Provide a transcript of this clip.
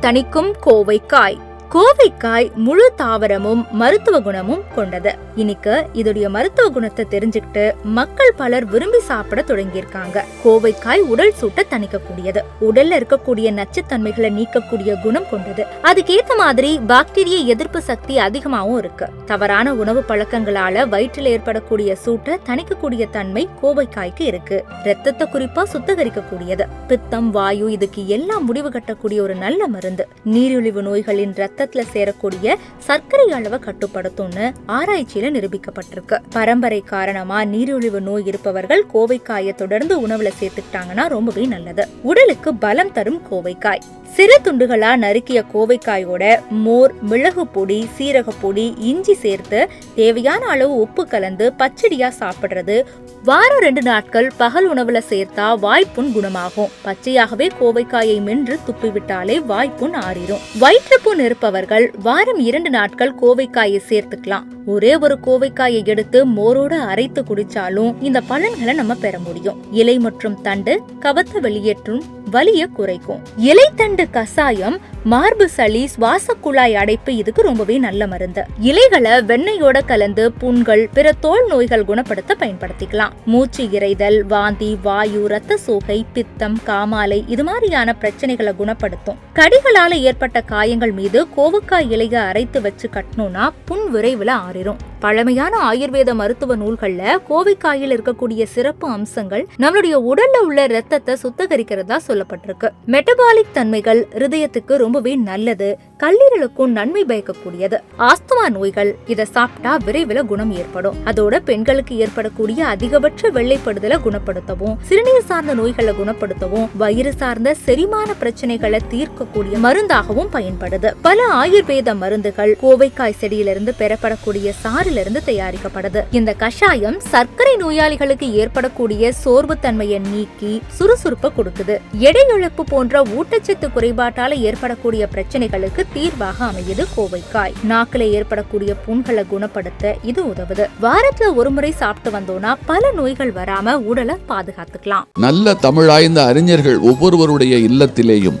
தனிக்கும் தணிக்கும் கோவைக்காய். கோவைக்காய் முழு தாவரமும் மருத்துவ குணமும் கொண்டது. இன்னைக்கு இதோடைய மருத்துவ குணத்தை தெரிஞ்சுக்கிட்டு மக்கள் பலர் விரும்பி சாப்பிட தொடங்கியிருக்காங்க. கோவைக்காய் உடல் சூட்டை தணிக்கக்கூடியது. உடல்ல இருக்கக்கூடிய நச்சுத்தன்மைகளை நீக்கக்கூடிய குணம் கொண்டது. அதுக்கேத்த மாதிரி பாக்டீரிய எதிர்ப்பு சக்தி அதிகமாகவும் இருக்கு. தவறான உணவு பழக்கங்களால வயிற்றில் ஏற்படக்கூடிய சூட்டை தணிக்கக்கூடிய தன்மை கோவைக்காய்க்கு இருக்கு. ரத்தத்தை குறிப்பா சுத்தகரிக்கக்கூடியது. பித்தம் வாயு இதுக்கு எல்லாம் முடிவு கட்டக்கூடிய ஒரு நல்ல மருந்து. நீரிழிவு நோய்களின் ரத்தத்துல சேரக்கூடிய சர்க்கரை அளவை கட்டுப்படுத்தும்னு ஆராய்ச்சியில நிரூபிக்கப்பட்டிருக்கு. பரம்பரை காரணமா நீரிழிவு நோய் இருப்பவர்கள் கோவைக்காயை தொடர்ந்து உணவுல சேர்த்துக்கிட்டாங்கன்னா ரொம்பவே நல்லது. உடலுக்கு பலம் தரும் கோவைக்காய். சிறு துண்டுகளா நறுக்கிய கோவைக்காயோட மோர் மிளகு பொடி சீரக பொடி இஞ்சி சேர்த்து தேவையான அளவு உப்பு கலந்து பச்சடியா சாப்பிடுறது. வாரம் ரெண்டு நாட்கள் பகல் உணவுல சேர்த்தா வாய்ப்புண் குணமாகும். பச்சையாகவே கோவைக்காயை மென்று துப்பிவிட்டாலே வாய்ப்புண் ஆறிடும் வயிற்றுப்புண் இருப்பவர்கள் வாரம் இரண்டு நாட்கள் கோவைக்காயை சேர்த்துக்கலாம். ஒரே ஒரு கோவைக்காயை எடுத்து மோரோட அரைத்து குடிச்சாலும் இந்த பலன்களை நம்ம பெற முடியும். இலை மற்றும் தண்டு கவத்த வெளியேற்றும் வலிய குறைக்கும். இலைத்தண்டு கசாயம் மார்பு சளி சுவாச குழாய் அடைப்பு இதுக்கு ரொம்பவே நல்ல மருந்து. இலைகளை வெண்ணெயோட கலந்து புண்கள் பிற தோல் நோய்கள் குணப்படுத்த பயன்படுத்திக்கலாம். மூச்சு இறைதல் வாந்தி வாயு ரத்த சோகை பித்தம் காமாலை இது மாதிரியான பிரச்சனைகளை குணப்படுத்தும். கடிகளால ஏற்பட்ட காயங்கள் மீது கோவக்காய் இலையை அரைத்து வச்சு கட்டணும்னா புண் விரைவில் camarero பழமையான ஆயுர்வேத மருத்துவ நூல்கள்ல கோவைக்காயில் இருக்கக்கூடிய சிறப்பு அம்சங்கள் நம்மளுடைய உடல்ல உள்ள ரத்தத்தை சுத்தகரிக்கிறதா சொல்லப்பட்டிருக்கு. மெட்டபாலிக் தன்மைகள் இருதயத்துக்கு ரொம்பவே நல்லது. கல்லீரலுக்கும் நன்மை பயக்கக்கூடியது. ஆஸ்துமா நோய்கள் இதை சாப்பிட்டா விரைவில் குணம் ஏற்படும். அதோட பெண்களுக்கு ஏற்படக்கூடிய அதிகபட்ச வெள்ளைப்படுதலை குணப்படுத்தவும் சிறுநீர் சார்ந்த நோய்களை குணப்படுத்தவும் வயிறு சார்ந்த செரிமான பிரச்சனைகளை தீர்க்கக்கூடிய மருந்தாகவும் பயன்படுது. பல ஆயுர்வேத மருந்துகள் கோவைக்காய் செடியிலிருந்து பெறப்படக்கூடிய சாறு சாறிலிருந்து தயாரிக்கப்படுது. இந்த கஷாயம் சர்க்கரை நோயாளிகளுக்கு ஏற்படக்கூடிய சோர்வு தன்மையை நீக்கி சுறுசுறுப்பை கொடுக்குது. எடை இழப்பு போன்ற ஊட்டச்சத்து குறைபாட்டால ஏற்படக்கூடிய பிரச்சனைகளுக்கு தீர்வாக அமையுது கோவைக்காய். நாக்கில ஏற்படக்கூடிய புண்களை குணப்படுத்த இது உதவுது. வாரத்துல ஒரு முறை சாப்பிட்டு வந்தோம்னா பல நோய்கள் வராம உடலை பாதுகாத்துக்கலாம். நல்ல தமிழாய்ந்த அறிஞர்கள் ஒவ்வொருவருடைய இல்லத்திலேயும்